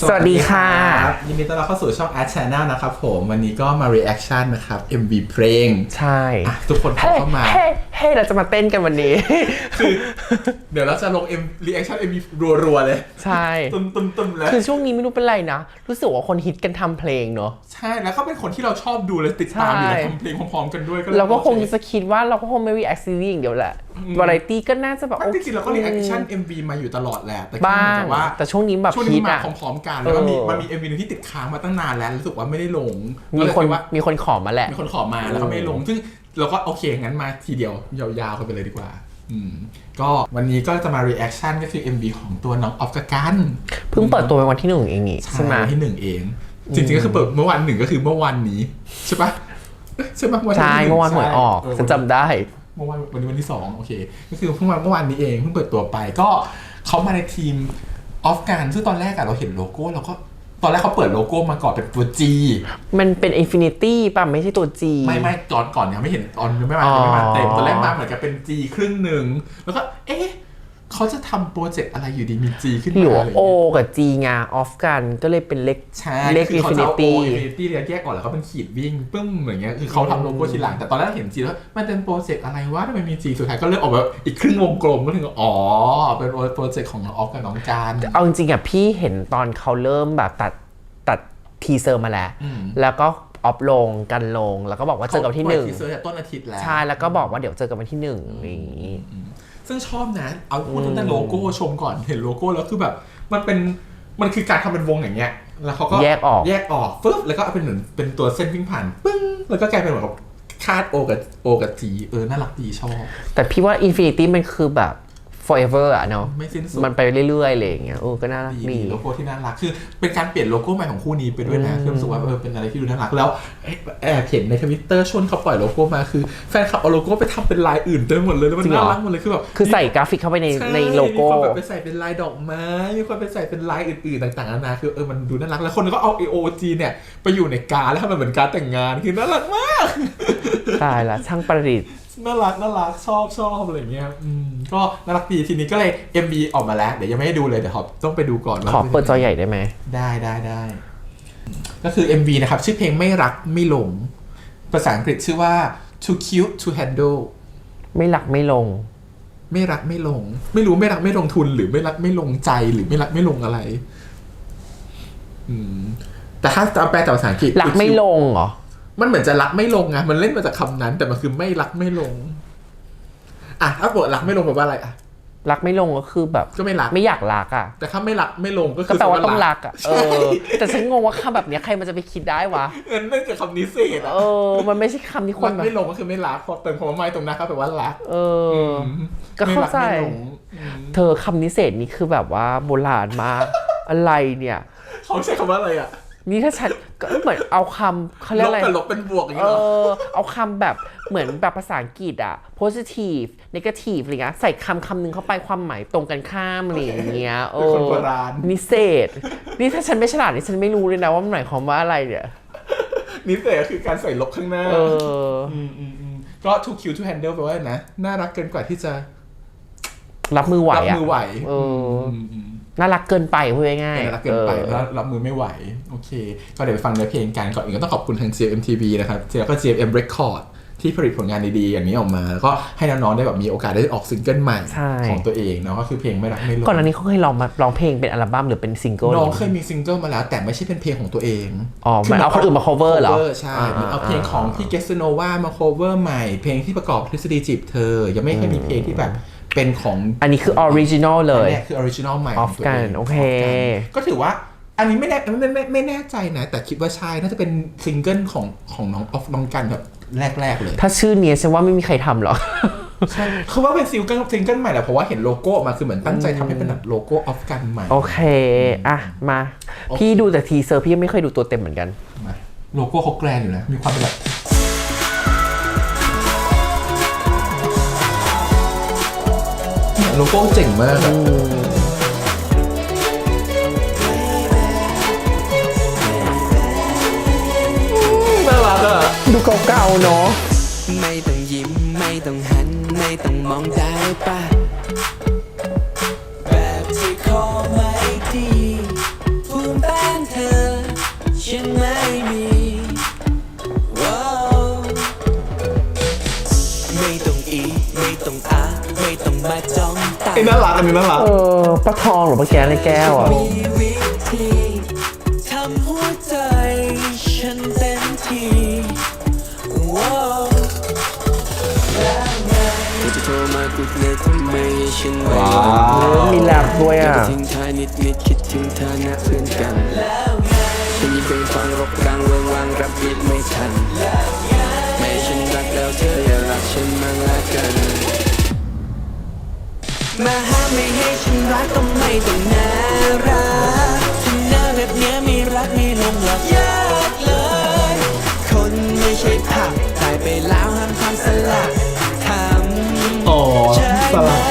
สวัสดีค่ะรับยินดีต้อนรับเข้าสู่ช่อง Ad Channel นะครับผม วันนี้ก็มา reaction นะครับ MV เพลง ใช่อะทุกคนขอเฮ้ยเข้ามา เฮ้ยเฮ้ยเราจะมาเต้นกันวันนี้เดี๋ยวเราจะลง M reaction MV รัวๆ เลย ใช่ ตุ้มตุ้มตุ้มๆๆเลยคือช่วงนี้ไม่รู้เป็นไรนะ รู้สึกว่าคนฮิตกันทำเพลงเนอะ ใช่ แล้วก็เป็นคนที่เราชอบดูเลยติดตามอยู่ใช่แล้วทำเพลงพร้อมๆกันด้วยก็เลยเราก็คงโอเจะคิดว่าเราก็คงไม่ react series อย่างเดียวแหละ วาไรตี้ก็น่าจะแบบไม่จริงๆเราก็ reaction MV มาอยู่ตลอดแหละ แต่แค่บ้าเหมือนงกับว่าแต่ช่วงนี้แบบช่วงฮินี้ตมาอะ พร้อมๆกันแล้วมันมีเออ มันมี MV หนึงที่ติดค้างมาตั้งนานแล้วรู้สึกว่าไม่ได้ลงมีก็เลยคนดว่า มีคนขอมาแหละ มีคนขอมาแล้วก็ไม่ลง ซึ่งเราก็โอเคงั้นมาทีเดียวยาวๆกันไปเลยดีกว่า อืม ก็วันนี้ก็จะมา reaction ก็คือ MV ของตัวน้องออฟกากัน เพิ่งเปิดตัวเป็นวันที่หนึ่งเองนี่ใช่ไหม วันที่หนึ่งเอง จริงๆก็คือเปิดเมื่อวันหนึ่งก็คือเมื่อวันนี้ ใช่ปะเอ๊ะใช่ปะวันที่ใช่ หงเมื่อวานหวยออกใช่ฉันจำได้ เมื่อวันวันนี้วันที่สองโอเค ก็คือเพิ่งวันเมื่อวานนี้เองเพิ่งเปิดตัวไปก็เขามาในทีมออฟการซึ่งตอนแรกอะเราเห็นโลโก้เราก็ตอนแรกเขาเปิดโลโก้มาก่อนเป็นตัว G มันเป็น Infinity ป่ะ ไม่ใช่ตัว G ไม่ไม่ก่อนก่อนยังไม่เห็นตอนยังไม่มายังไม่มาเต็มตอนแรกมาเหมือนกับเป็น G ครึ่งหนึ่งแล้วก็เอ๊ะ เขาจะทำโปรเจกต์อะไรอยู่ดีมี G ขึ้นหรือมาว่าอะไร O เงี้ยกับ G งาออฟกันก็เลยเป็นเลขใช่เลขคือเขาจะเอา O Infinity Infinity เรียกแยกก่อนแล้วเขาเป็นขีดวิ่งปึ้มเหมือนเงี้ยคือเขาทำโลโก้ทีหลัง แต่ตอนแรกเห็น G แล้วมันเป็นโปรเจกต์อะไรวะทำไมมี G สุดท้ายก็เลือกออกแบบอีกครึ่งวงกลมก็ถึงกับอ๋อเป็นโปรเจกต์ของน้องออฟกับน้องการเอาจริงๆอะพี่เห็นตอนเขาเริ่มแบบตัดตัดทีเซอร์มาแล้วอืมแล้วก็ออฟลงกันลงแล้วก็บอกว่าเจอกันวันที่หนึ่งทีเซอร์จากต้นอาทิตย์แล้วใช่แล้วก็บอกว่าเดี๋ยวเจอกันวันที่หนึ่งอย่างนี้ ซึ่งชอบนะ เอาพูดตั้งแต่โลโก้ชมก่อนเห็นโลโก้แล้วคือแบบ มันเป็นมันคือการทำเป็นวงอย่างเงี้ย แล้วเขาก็แยกออกแยกออกฟึบแล้วก็เอาเป็นเหมือนเป็นตัวเส้นวิ่งผ่านปึ้งแล้วก็กลายเป็นเหมือนกับคาดโอกับโอกับจีเออน่ารักดีชอบ แต่พี่ว่า Infinity มันคือแบบ forever อะเนาะไม่สิ้นสุดมันไปเรื่อยๆอะไรอย่างเงี้ยเออก็น่ารักดีดีดีโลโก้ที่น่ารักคือเป็นการเปลี่ยนโลโก้ใหม่ของคู่นี้ไปด้วยนะอืมคือรู้สึกว่าเออเป็นอะไรที่ดูน่ารักแล้วเอ๊ะแอบเห็นในทวิตเตอร์ช่วงเขาปล่อยโลโก้มาคือแฟนคลับเอาโลโก้ไปทำเป็นลายอื่นเต็มหมดเลยแล้วมันน่ารักหมดเลยคือแบบคือใส่กราฟิกเข้าไปในช่ในโลโก้มีความแบบไปใส่เป็นลายดอกไม้มีความไปใส่เป็นลายอื่นๆต่างๆนานาคือเออมันดูน่ารักแล้วคนก็เอา AOG เนี่ยไปอยู่ในการดแล้วทำมันเหมือนการดแต่งงานคือน่ารักมากตายละช่างประดิษฐ์ น่ารักน่ารักชอบชอบอะไรอย่างเงี้ยอืมก็น่ารักดีทีนี้ก็เลย MV ออกมาแล้ว เดี๋ยวยังไม่ได้ดูเลยเดี๋ยวขอต้องไปดูก่อนว่าขอเปิดจอใหญ่ได้ไหม ได้ได้ได้ก็คือ MV นะครับ ชื่อเพลงไม่รักไม่หลง ภาษาอังกฤษชื่อว่า too cute to handle ไม่หลักไม่ลง ไม่รักไม่ลง ไม่รู้ไม่รักไม่ลงทุนหรือไม่รักไม่ลงใจหรือไม่รักไม่ลงอะไร อืม แต่ถ้าจะแปลแต่ภาษาอังกฤษ หลักไม่ลงเหรอ มันเหมือนจะรักไม่ลงไงมันเล่นมาจากคำนั้น แต่มันคือไม่รักไม่ลง อะถ้าบอกรักไม่ลงแปลว่าอะไรอะรักไม่ลงก็คือแบบก็ไม่รักไม่อยากรักอะ แต่ถ้าไม่รักไม่ลงก็คืก็อแปลว่าต้องรักอะอะเออแต่ฉันงงว่าคำแบบเนี้ยใครมันจะไปคิดได้วะเออนั่นคือคำนิเศษอะเออ มันไม่ใช่คำที่ครันกแบบไม่ลงก็คือไม่รักพอเติมคำว่าไม่ตรงหน้าเขาแปลว่ารัก เออ ก็เข้าใจไม่รักไม่ลงอืมเธอคำนิเศษนี่คือแบบว่าโบราณมากอะไรเนี่ยเขาใช้คำว่าอะไรอะ นี่ถ้าฉันก็เหมือนเอาคำเขาเรียลกบอะไร กับลบเป็นบวกอย่างเอเงี้ยเหรอ อ เอาคำแบบเหมือนแบบภาษาอังกฤษอะ positive negative อะไรเงี้ยใส่คำคำหนึ่งเข้าไปความหมายตรงกันข้ามอะไรอย่างเงี้ยเอเป็นคนอโบราณ นิเศษ นี่ถ้าฉันไม่ฉลาดนี่ฉันไม่รู้เลยนะว่ามันหมายความว่าอะไรเนี่ย นิเศษก็คือการใส่ลบข้างหน้าเอออืมอืมอืมก็ too cute to handle แปลว่าอะไรนะ น่ารักเกินกว่าที่จะรับมือไหวรับอะมือไหวเอออืมอืม น่ารักเกินไปพูดง่ายน่ารักเกินไปออแล้วรับมือไม่ไหว โอเค ก็เดี๋ยวไปฟังเนื้อเพลงกันก่อนอื่นก็ต้องขอบคุณทาง GMMTV นะครับแล้วก็ GMM Record ที่ผลิตผลงานดีๆอย่างนี้ออกมา แล้วก็ให้น้องๆได้แบบมีโอกาสได้ออกซิงเกิลใหม่ใช่ของตัวเองเนาะก็คือเพลงไม่รักไม่ลงก่อนหน้านี้เขาเคยลองมาร้องเพลงเป็นอัลบั้มหรือเป็นซิงเกิลน้องเคยมีซิงเกิลมาแล้ว แต่ไม่ใช่เป็นเพลงของตัวเองอ๋อหมายเอาคนอื่นมา cover เหรอ cover ใช่อ่าเหมือนเอาเพลงของพี่เกสโนวามา cover ใหม่ เพลงที่ประกอบทฤษฎีจีบเธอ ยังไม่เคยมีเพลงที่แบบ เป็นของอันนี้คือออริจินอลเลยอันนี้คือออริจินอลใหม่ของตัวเอง Off กันโอเค Off กันก็ถือว่าอันนี้ไม่แน่ไม่ไม่ไม่ไม่แน่ใจนะ แต่คิดว่าใช่น่าจะเป็นซิงเกิลของของน้องออฟน้องกันแบบแรก ๆ เลย ถ้าชื่อเนี้ยฉันว่าไม่มีใครทำหรอกใช่คือว่าเป็นซิงเกิลซิงเกิลใหม่แหละเพราะว่าเห็นโลโก้ออกมาคือเหมือนตั้งใจทำให้เป็นแบบโลโก้ออฟกันใหม่ โอเค อะ มาโอเคพี่ดูแต่ทีเซอร์พี่ยังไม่เคยดูตัวเต็มเหมือนกันมาโลโก้เขาแกรนอยู่นะมีความเป็นแบบ โลโก้เจ๋งมากอะน่ารักอะดูเก่าๆเนาะไม่ต้องยิ้มไม่ต้องหัน ไม่ต้องมองได้ปะแบบที่คอไม่ดีภูมิต้ยังไม่มี องตาไอ้น่ารักอันนี้น่ารัก เออปลาทองหรือปลาแกในแก้วอะ มีวิธีทำหัวใจฉันเต็มที่ว้าวแล้วไงเธอจะโทรมากุดเลยทำไมให้ฉันไม่ว้า เออวมีแรปด้วยอะ ทิ้ง มาห้ามไม่ให้ฉันรักก็ไม่ต้องน่ารักถึงหน้าแบบเนี้ยมีรักมีลงหลับยากเลย คนไม่ใช่ผักตายไปแล้วห้ามทำสลับทำ อ๋อสลับ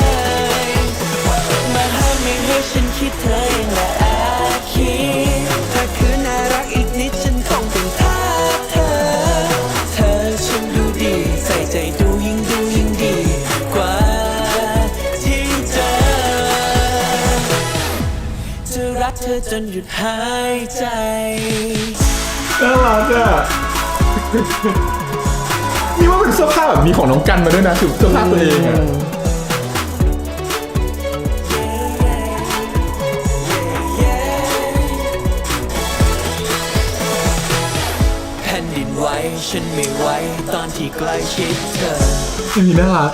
อจนหยุดหายใจ น่ารักอะนี่ว่าเป็นเสื้อผ้าแบบมีของน้องกันมาด้วยนะคือเสื้อผ้าตัวเองอะแผ่นดินไหวฉันไม่ไหวตอนที่ใกล้ชิดเธออันนี้น่ารัก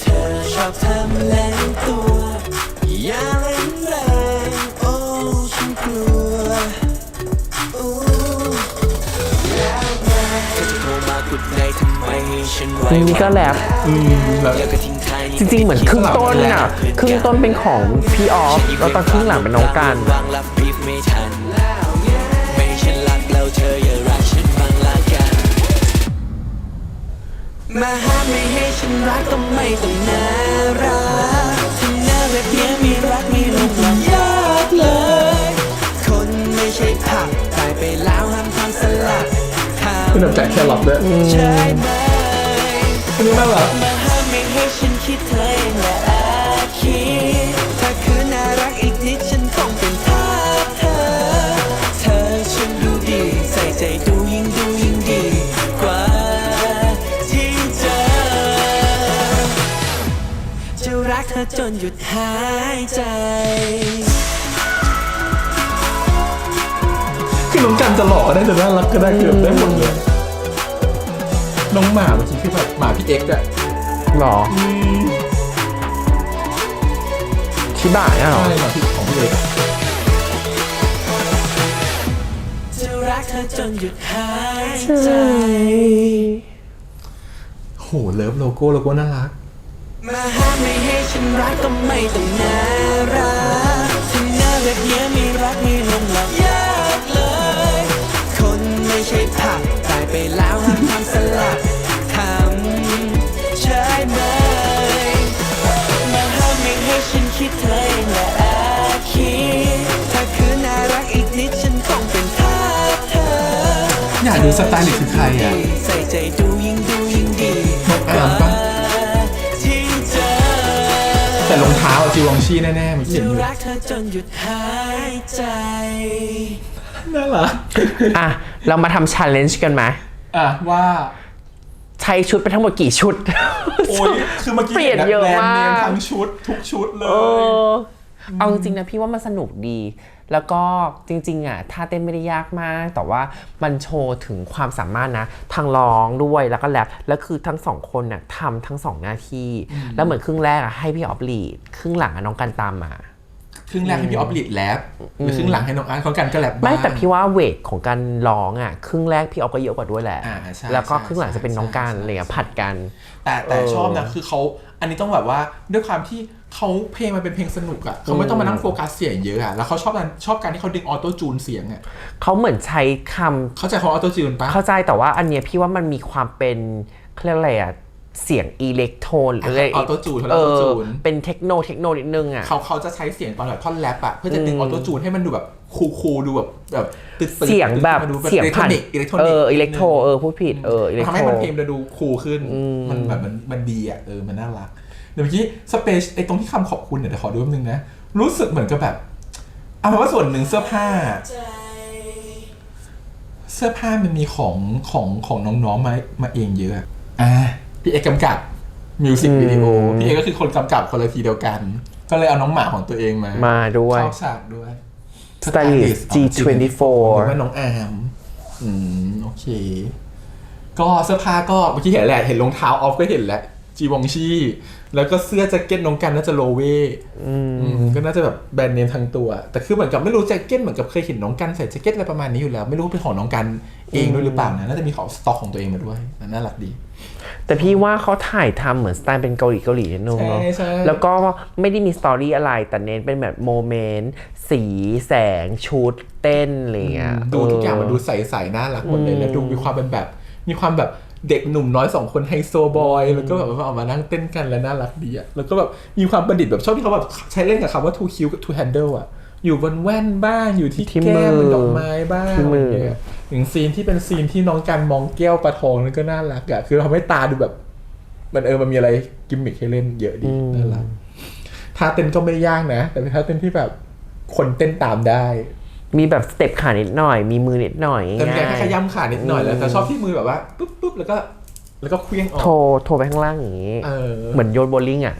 เธอชอบทำแรงตัว นไหวนี่ก็แรปอืมแบบแล้วก็ทิ้งท้ายจริงๆ เหมือนครึ่งต้นอะ ครึ่งต้นเป็นของพี่ออฟ แล้วตอนครึ่งหลังเป็นน้องกันวางรับบีฟไม่ทันไม่ฉันรักแล้วเธออย่ารักฉันบ้างละกันมาห้ามไม่ให้ฉันรักก็ไม่ต้องน่ารักถึงหน้าแบบเนี้ยมีรักมีหลงหลังยากเลย คนไม่ใช่ผักตายไปแล้วห้ามทำสลัดทำคุณแบบแจกแครอทด้วย ใช่ไหมอันนี้น่ารักมาห้ามไม่ให้ฉันคิดเธอเองและอาคิดถ้าคืนน่ารักอีกนิดฉันต้องเป็นท่าเธอ เธอฉันดูดีใส่ใจดูยิ่งดูยิ่งดีกว่าที่เจอจะรักเธอจนหยุดหายใจคือน้องกันจะหล่อได้จะน่ารักก็ได้คือบได้หมดเลย น้องหมาเมื่อกี้คือแบบหมาพี่เอ็กซ์อะหรอชิบะเนี่ยเหรอ ใช่หมาพี่ของพี่เอ็กซ์อะจะรักเธอจนหยุดหายใจ โหเลิฟโลโก้โลโก้น่ารัก มาห้ามไม่ให้ฉันรักก็ไม่ต้องน่ารักถึงหน้าแบบเนี้ยมีรักมีลงหลักยากเลย คนไม่ใช่ผัก ไปแล้วห้ามทำสลัดทำใช่ไหมมาห้ามไม่ให้ฉันคิดเธอเองและอาคิดถ้าคืนน่ารักอีกนิดฉันต้องเป็นท่าเธออยากดูสไตลิสต์คือใครอะใส่ใจดูยิ่งดูยิ่งดีน้องอาร์มปะ ที่เจอ แต่รองเท้าอะจิวองชี่แน่ๆมันเขียจะนอยู่รักเธอจนหยุดหายใจ น่ารัก อะ เรามาทำ challenge กันไหม อะว่าใช้ชุดไปทั้งหมดกี่ชุด โอ้ยคือเมื่อกี้เปลี่ยนเยอะแบรนด์มากเนมทั้งชุด ทุกชุดเลเอย อเอาจริงๆนะพี่ว่ามันสนุกดี แล้วก็จริงๆอะท่าเต้นไม่ได้ยากมาก แต่ว่ามันโชว์ถึงความสามารถนะทางร้องด้วยแล้วก็แรปแล้วคือทั้งสองคนน่ะทำทั้งสองหน้าที่ แล้วเหมือนครึ่งแรกอะให้พี่ออฟลีดครึ่งหลังอะน้องกันตามมา ครึ่งแรกให้พี่ออฟลิดแรปหรือครึ่งหลังให้น้องอาร์ตเขากันก็แรปบ้างไม่แต่พี่ว่าเวทของการร้องอะครึ่งแรกพี่ออฟก็เยอะกว่าด้วยแหละอ่าใช่แล้วก็ใช่ครึ่งหลังจะเป็นน้องการใช่อะไรเงี้ยผัดกัน แต่แต่เออชอบนะคือเขาอันนี้ต้องแบบว่าด้วยความที่เขาเพลงมันเป็นเพลงสนุกอะเขาไม่ต้องมานั่งโฟกัสเสียงเยอะอะแล้วเขาชอบการชอบการที่เขาดึงออโต้จูนเสียงอะเขาเหมือนใช้คำเข้าใจคำว่าออโต้จูนปะเข้าใจแต่ว่าอันเนี้ยพี่ว่ามันมีความเป็นเขาเรียกอะไรอะ เสียงอิเล็กโทรนหรืออะไรออโต้จูนเขาเอเรียกออโต้อจูน เป็นเทคโนเทคโนนิดนึงอะเขาเขาจะใช้เสียงตอนแบบท่อนแรปอะเพื่อจะดึงอือมอโต้จูนให้มันดูแบบคูลๆดูแบบแบบตึกๆเสียงแบบดูเสียงผ่านอิเล็กทรอเอนิกอส์อิเล็กโทรเออพูดผิดเอออิเล็กทำโทให้รมันเพลงจะดูคูลขึ้นอืมมันแบบมันมันดีอะเออมันน่ารัก เดี๋ยวเมื่อกี้สเปซไอ้ตรงที่คำขอบคุณเนี่ยเดี๋ยวขอดูแป๊บนึงนะ รู้สึกเหมือนกับแบบ เอาเป็นว่าส่วนหนึ่งเสื้อผ้า เสื้อผ้ามันมีของของของน้องๆมามาเองเยอะอะ พี่เอกกำกับมิวสิกวิดีโอพี่เอกก็คือคนกำกับคนละทีเดียวกัน ก็เลยเอาน้องหมาของตัวเองมา มาด้วยเข้าฉากด้วย Stylist G24 หรือว่าน้องอาร์มอืมโอเค ก็เสื้อผ้าก็เมื่อกี้เห็นแหละ เห็นรองเท้าออฟก็เห็นแล้วจีวองชี แล้วก็เสื้อแจ็คเก็ตน้องกันน่าจะโลเวอืมก็น่าจะแบบแบรนด์เนมทั้งตัว แต่คือเหมือนกับไม่รู้แจ็คเก็ตเหมือนกับเคยเห็นน้องกันใส่แจ็คเก็ตอะไรประมาณนี้อยู่แล้ว ไม่รู้เป็นของน้องกันเองด้วยหรือเปล่านะน่าจะมีของสต็อกของตัวเองมาด้วยน่ารักดี แต่พี่ว่าเขาถ่ายทำเหมือนสไตล์เป็นเกาหลีเกาหลีนิดนึงเนาะใช่ใช่แล้วก็ไม่ได้มีสตอรี่อะไร แต่เน้นเป็นแบบโมเมนต์สีแสงชุดเต้นอะไรเงี้ยดูทุกอย่างมันดูเใสๆน่ารักหมดเลยแล้วดูมีความเป็นแบบมีความแบบ เด็กหนุ่มน้อยสองคนไฮโซบอย แล้วก็แบบว่าเอามานั่งเต้นกันแล้วน่ารักดีอะแล้วก็แบบมีความประดิษฐ์แบบชอบที่เขาแบบใช้เล่นกับคำว่า too cute กับ too handle อะอยู่บนแว่นบ้างอยู่ที่ที่แก้มมือเป็นดอกไม้บ้างที่มืออะไรเงี้ยอย่างซีนที่เป็นซีนที่น้องกันมองแก้วปลาทองนั่นก็น่ารักอะคือทำให้ตาดูแบบ มันเออมันมีอะไรกิมมิคให้เล่นเยอะดีน่ารักท่าเต้นก็ไม่ได้ยากนะ แต่เป็นท่าเต้นที่แบบคนเต้นตามได้ มีแบบสเต็ปขานิดหน่อย มีมือนิดหน่อยแต่แกง่าแค่ยขย้ำขานิดหน่อยแล้วแต่ชอบที่มือแบบว่าปุ๊บปุ๊บแล้วก็แล้วก็เคลี้ยงออก โทรโทรไปข้างล่างอย่างงี้เออเหมือนโยนโบว์ลิ่งอะ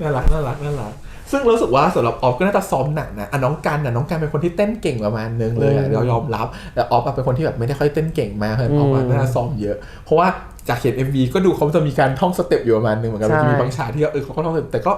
น่ารักน่ารักน่ารักซึ่งรู้สึกว่าสำหรับออฟก็น่าจะซ้อมหนักนะอะน้องกันน่ะน้องกันเป็นคนที่เต้นเก่งประมาณนึงเลยอะอืมเรายอมรับแต่ออฟอะเป็นคนที่แบบไม่ได้ค่อยเต้นเก่งมากเพราะฉะนั้นออฟอะอืมน่าจะซ้อมเยอะ เพราะว่าจากเห็น MV ก็ดูเขาจะมีการท่องสเต็ปอยู่ประมาณนึงเหมือนกันใช่มันจะมีบางฉากที่เออเขาก็ท่องสเต็ปแต่ก็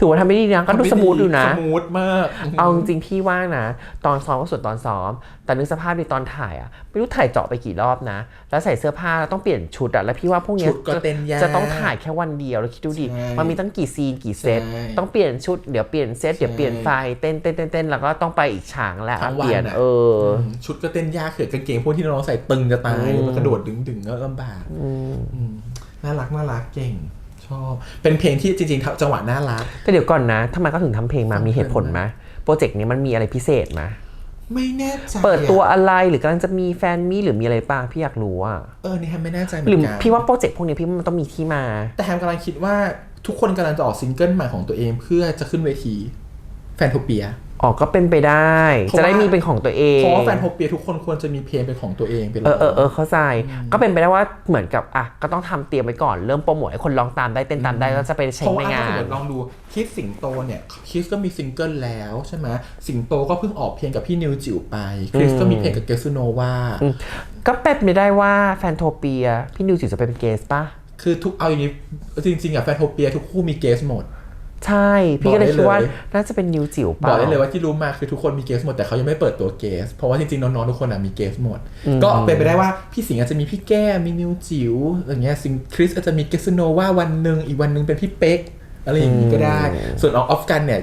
ถือว่าทำไม่ดีนะก็ดูสมูทอยู่นะ สมูทมาก เอาจริงๆพี่ว่านะ ตอนซ้อมก็ส่วนตอนซ้อม แต่นึกสภาพในตอนถ่ายอะไม่รู้ถ่ายเจาะไปกี่รอบนะ แล้วใส่เสื้อผ้าแล้วต้องเปลี่ยนชุดอะแล้วพี่ว่าพวกเนี้ยชุดก็เต้นยากจะต้องถ่ายแค่วันเดียวแล้วคิดดูดิใช่มันมีตั้งกี่ซีนกี่เซตใช่ต้องเปลี่ยนชุดเดี๋ยวเปลี่ยนเซตเดี๋ยวเปลี่ยนไฟเต้นเต้นเต้นเต้นแล้วก็ต้องไปอีกฉากแล้วทั้งวันเปลี่ยนอะเอออมชุดก็เต้นยากเขือกางเกงพวกที่น้องๆใส่ตึงจะตายอืมมันกระโดดดึงๆก็ลำบากอืมน่ารักน่ารักเก่ง ชอบ เป็นเพลงที่จริงๆจังหวะน่ารักแต่เดี๋ยวก่อนนะทำไมเขาถึงทำเพลงมามีเหตุผลไหมโปรเจกต์นี้มันมีอะไรพิเศษไหมไม่แน่ใจเปิดตัวอะอะไรหรือกำลังจะมีแฟนมีหรือมีอะไรป่ะพี่อยากรู้อะเออนี่แฮมไม่แน่ใจเหมืหรืออนกันพี่ว่าโปรเจกต์พวกนี้พี่ว่ามันต้องมีที่มา แต่แฮมกำลังคิดว่าทุกคนกำลังจะออกซิงเกิลใหม่ของตัวเองเพื่อจะขึ้นเวทีแฟนโทเปีย ออกก็เป็นไปได้ เพราะว่าจะได้มีเป็นของตัวเองเพราะว่าแฟนโทเปียทุกคนควรจะมีเพลงเป็นของตัวเองเป็นเออเออเออเข้าใจ ก็เป็นไปได้ว่าเหมือนกับอะก็ต้องทำเตรียมไว้ก่อนเริ่มโปรโมทให้คนร้องตามได้เต้นตามได้แล้วจะไปเพเช็คราะในว่าถ้างาสมน มติลองดูคิดสิงโตเนี่ยคิสก็มีซิงเกิลแล้วใช่ไหมสิงโตก็เพิ่งออกเพลงกับพี่นิวจิ๋วไปคริสก็มีเพลงกับเกซูโนวาก็เป็นไปได้ว่าแฟนโทเปีย พี่นิวจิ๋วจะไปเป็นเกสป่ะ คือทุกเอาอย่างนี้จริงๆอะแฟนโทเปียทุกคู่มีเกสหมด ใช่ พี่ก็เลยบอกได้คิดว่าเลยน่าจะเป็นนิวจิ๋วบป่ะอกได้เลยว่าที่รู้มาคือทุกคนมีเกสหมดแต่เขายังไม่เปิดตัวเกส เพราะว่าจริงๆน้องๆทุกคนอะมีเกสหมด ก็เป็นไปได้ว่าพี่สิงห์อาจจะมีพี่แก้มมีนิวจิ๋วอย่างเงี้ยสิงคริสอาจจะมีเกสโนว่าวันหนึ่งอีกวันหนึ่งเป็นพี่เป๊กอะไรอย่างงี้ก็ได้ ส่วนออฟกันเนี่ย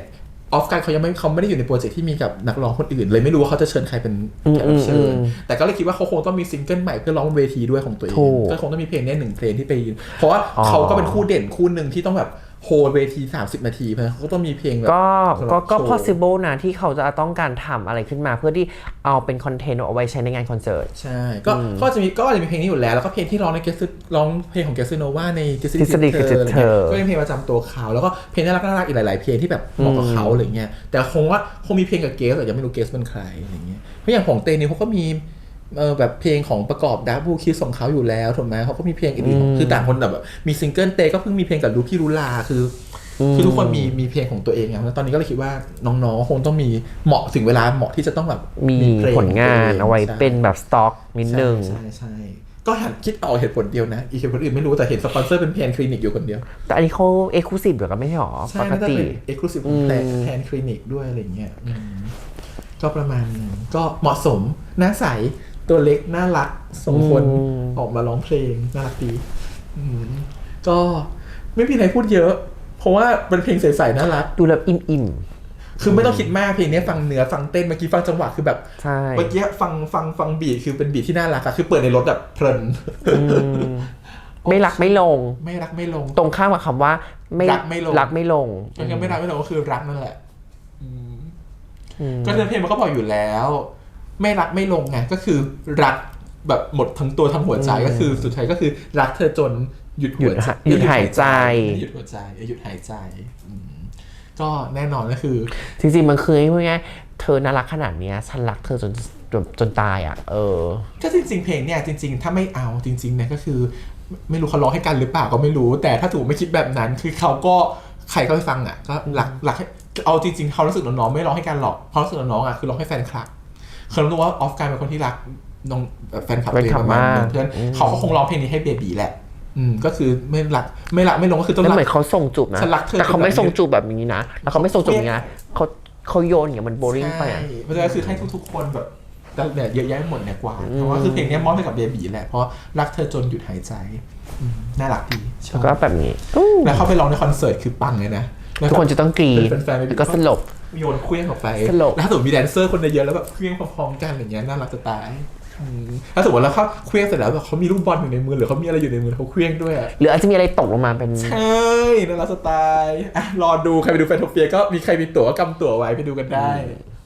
ออฟกันเขายังไม่เขาไม่ได้อยู่ในโปรเจกต์ที่มีกับนักร้องคนอื่น เลยไม่รู้ว่าเขาจะเชิญใครเป็นแขกรับเชิญแต่ก็เลยคิดว่าเขาคงต้องมีซิงเกิลใหม่เพื่อร้องบนเวทีด้วยของตัวเองถูกก็คงต้องมีเพลงเนี้ยหนึ่งเพลงที่ไปยืนเพราะว่าเขาก็เป็นคู่เด่นคู่หนึ่งที่ต้องแบบ โฮลเวที 30 นาทีเพราะฉะนั้นเขาก็ต้องมีเพลงแบบก็สำหรับก็ก็โชว์ possible นะที่เขาจะต้องการทำอะไรขึ้นมาเพื่อที่เอาเป็นคอนเทนต์เอาไว้ใช้ในงานคอนเสิร์ต ใช่ ก็ก็จะมีก็จะมีเพลงนี้อยู่แล้ว แล้วก็เพลงที่ร้องในเกสร้องเพลงของเกสโนวาในเกส Gethsemane เธอ Gethsemane ก็เป็นเพลงประจำตัวเขาแล้วก็เพลงน่ารักน่ารักอีกหลาย ๆ เพลงที่แบบเหมาะกับเขาอะไรเงี้ยแต่คงว่าคงมีเพลงกับเกสแต่ยังไม่รู้เกสเป็นใครอะไรเงี้ยเพราะอย่างของเตนี่เขาก็มี เออแบบเพลงของประกอบดับบูคิสของเขาอยู่แล้วถูกไหมเขาก็มีเพลงอื่นๆคือต่างคนแบบมีซิงเกิลเตก็เพิ่งมีเพลงกับลูพี่รุลาคืออคือทุกคนมีมีเพลงของตัวเองไงแล้วตอนนี้ก็เลยคิดว่าน้องๆ คงต้องมีเหมาะถึงเวลาเหมาะที่จะต้องแบบมีเพลผลงานเอาไว้ใช่เป็นแบบสต็อกนิดนึงใช่ใช่ใช่ก็หันคิดเอาเหตุผลเดียวนะ อีกเหตุผลอื่นไม่รู้แต่เห็นสปอนเซอร์เป็นแพนคลินิกอยู่คนเดียว แต่อันนี้เขาเอ็กซ์คลูซีฟเดี๋ยวกันไม่ใช่หรอใช่ปกน่าจะติเป็นเอ็กซ์คลูซีฟอืมแพนแพนคลินิกด้วยอะไรเงี้ยอืมก็ประมาณนึงก็เหมาะสมหน้าใส ตัวเล็กน่ารักสมควรออกมาร้องเพลงน่ารักดีอืมก็ไม่มีอะไรพูดเยอะ เพราะว่าเป็นเพลงใสๆน่ารักดูแล้วอิ่มอิ่มคือไม่ต้องคิดมากเพลงนี้ฟังเนื้อฟังเต้นเมื่อกี้ฟังจังหวะคือแบบๆใช่เมื่อกี้ฟังฟังฟังบีทคือเป็นบีทที่น่ารักอะคือเปิดในรถแบบเพลินอืมไม่รักไม่ลง ไม่รักไม่ลง ตรงข้ามกับคำว่า ไม่รักไม่ลงรักไม่ลงมันยังไม่รักไม่ลงก็คือรักนั่นแหละอืมก็เนื้อเพลงมันก็บอกอยู่แล้ว ไม่รักไม่ลงไงก็คือรักแบบหมดทั้งตัวทั้งหัวใจก็คือสุดท้ายก็คือรักเธอจนหยุดหัวใจหยุดหายใจหยุดหัวใจเออหยุดหายใจอืมก็แน่นอนก็คือ จริงๆมันคือพูดง่ายๆเธอน่ารักขนาดเนี้ยฉันรักเธอจนจนจนตายอะ เออก็จริง ๆ เพลงเนี่ยจริง ๆ ถ้าไม่เอาจริงๆเนี่ยก็คือ ไม่รู้เขาร้องให้กันหรือเปล่าก็ไม่รู้ แต่ถ้าถูกไม่คิดแบบนั้น คือเขาก็ใครก็ไปฟังอะก็หลักหลักให้เอาจริงๆเขารู้สึกน้องๆไม่ร้องให้กันหรอกเพราะรู้สึกน้องๆอะคือร้องให้แฟนคลับ คือรู้ว่าออฟการเป็นคนที่รักน้องแฟนคลับตัวเองประมาณนึงแฟนคลับมากเพื่อนเขาก็คงร้องเพลงนี้ให้เบบีแหละอืมก็คือไม่รักไม่รักไม่ลงก็คือต้องแล้วรัเหกมือนเขาส่งจูบนะฉันรักเธอแต่เขาไม่แบบนี้ส่งจูบแบบนี้นะแล้วเขาไม่ส่งจูบอย่างนี้นะเขาเขาโยนอย่างเงี้ยมันโบริ่งไปใช่อะเพราะฉะนั้นคือให้ทุกๆคนแบบเนี่ยเยอะแยะหมดเนี่ยกว่าเพราะว่าคือเพลงเนี้ยมอบให้กับเบบีแหละเพราะรักเธอจนหยุดหายใจอืมน่ารักดีชอแล้วบก็แบบนี้แล้วเข้าไปร้องในคอนเสิร์ตคือปังเลยนะแล้วทุกคนจะต้องกรีดเป็นแฟนๆแล้วก็สลบ โยนเคลี้ยงออกไปสลบแล้วถ้าสมมติมีแดนเซอร์คนเยอะๆแล้วแบบเคลี้ยงพร้อมๆกันอย่างเงี้ยน่ารักจะตายอืมถ้าสมมติแล้วเขาเคลี้ยงเสร็จแล้วแบบเขามีลูกบอลอยู่ในมือหรือเขามีอะไรอยู่ในมือเขาเคลี้ยงด้วยอะ หรืออาจจะมีอะไรตกลงมาเป็น ใช่น่ารักจะตายอะรอดู ใครไปดูแฟนโทเปียก็มีใครมีตั๋วก็กำตั๋วไว้ไปดูกันได้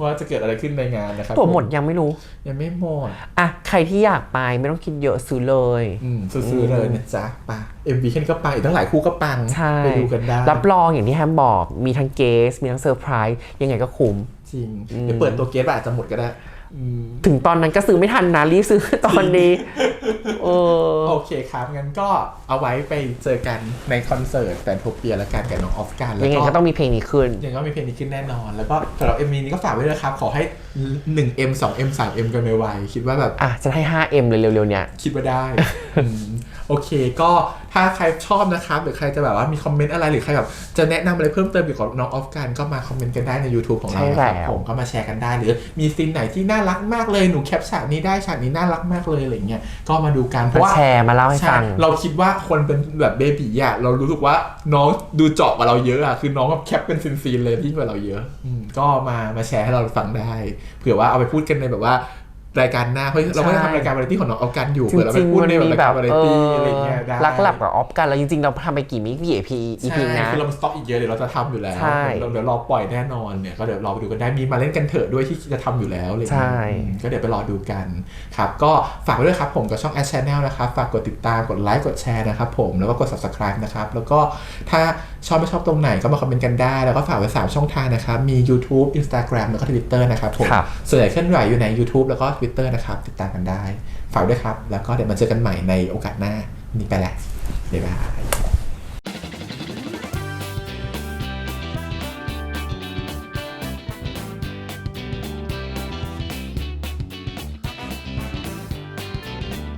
ว่าจะเกิดอะไรขึ้นในงานนะครับตัวหมดยังไม่รู้ ยังไม่หมดอะใครที่อยากไปไม่ต้องคิดเยอะซื้อเลยอืมซื้อๆเลยนะจ๊ะไป่ะ MV แค่นี้ก็ปังอีกตั้งหลายคู่ก็ปังใช่ไปดูกันได้ รับรองอย่างที่แฮมบอกมีทั้งเกส มีทั้งเซอร์ไพรส์ยังไงก็คุ้มจริงเดี๋ยวเปิดตัวเกสอาจจะหมดก็ได้อืม ถึงตอนนั้นก็ซื้อไม่ทันนะรีบซื้อตอนนี้เออโอเคครับ งั้นก็เอาไว้ไปเจอกันในคอนเสิร์ตแฟนโทเปียและการกับน้องออฟกันแล้วยังไงก็ก็ต้องมีเพลงนี้ขึ้น ยังก็มีเพลงนี้ขึ้นแน่นอน แล้วก็สำหรับ MV นี้ก็ฝากไว้ด้วยนะครับ ขอให้ 1M 2M 3M กันไวๆคิดว่าแบบอะจะให้ 5M เลยเร็วๆเนี่ย คิดว่าได้อืม โอเค ก็ถ้าใครชอบนะครับ หรือใครจะแบบว่ามีคอมเมนต์อะไรหรือใครแบบจะแนะนำอะไรเพิ่มเติมเกี่ยวกับน้องออฟกันก็มาคอมเมนต์กันได้ใน YouTube ของเราใช่นะครับแล้วผมก็มาแชร์กันได้หรือมีซีนไหนที่น่ารักมากเลยหนูแคปฉากนี้ได้ฉากนี้น่ารักมากเลยอะไรเงี้ยก็มาดูกันเพมาราะว่าแชร์มาเล่าให้ใช่ฟังเราคิดว่าคนเป็นแบบเบบีอะเรารู้สึกว่าน้องดูเจาะกว่าเราเยอะอะคือน้องแบบแคปเป็นซีนๆเลยยิ่งกว่าเราเยอะอืมก็มามาแชร์ให้เราฟังได้เผื่อว่าเอาไปพูดกันในแบบว่า รายการหน้าเพราะเราไม่ได้ทำรายการวาไรตี้ของน้องออฟกันอยู่จเผื่อเราไปริงพูดๆมันในมีรายแบการบวาไรเอตี้ออะไรเงี้ยได้รักหลับกับออฟกันแล้วจริงๆ เราทำไปกี่มิกี่ EP EP ใช่นะคือเรามาสต็อกอีกเยอะเดี๋ยวเราจะทำอยู่แล้วใช่เราเดี๋ยวรอปล่อยแน่นอนเนี่ยก็เดี๋ยวรอไปดูกันได้มีมาเล่นกันเถอะด้วยที่จะทำอยู่แล้วอะไรเงี้ยใช่อืมก็เดี๋ยวไปรอดูกันครับก็ฝากไว้ด้วยครับผมกับช่อง a d Channel นะครับฝากกดติดตามกดไลค์กดแชร์นะครับผมแล้วก็กด subscribe นะครับแล้วก็ถ้า ชอบไม่ชอบตรงไหนก็มาคอมเมนต์กันได้ แล้วก็ฝากไว้3ช่องทางนะครับ มี YouTube Instagram แล้วก็ Twitter นะครับผมครับ ส่วนใหญ่เคลื่อนไหวอยู่ใน YouTube แล้วก็ Twitter นะครับ ติดตามกันได้ ฝากด้วยครับ แล้วก็เดี๋ยวมาเจอกันใหม่ในโอกาสหน้าวันนี้ไปแล้วบ๊ายบาย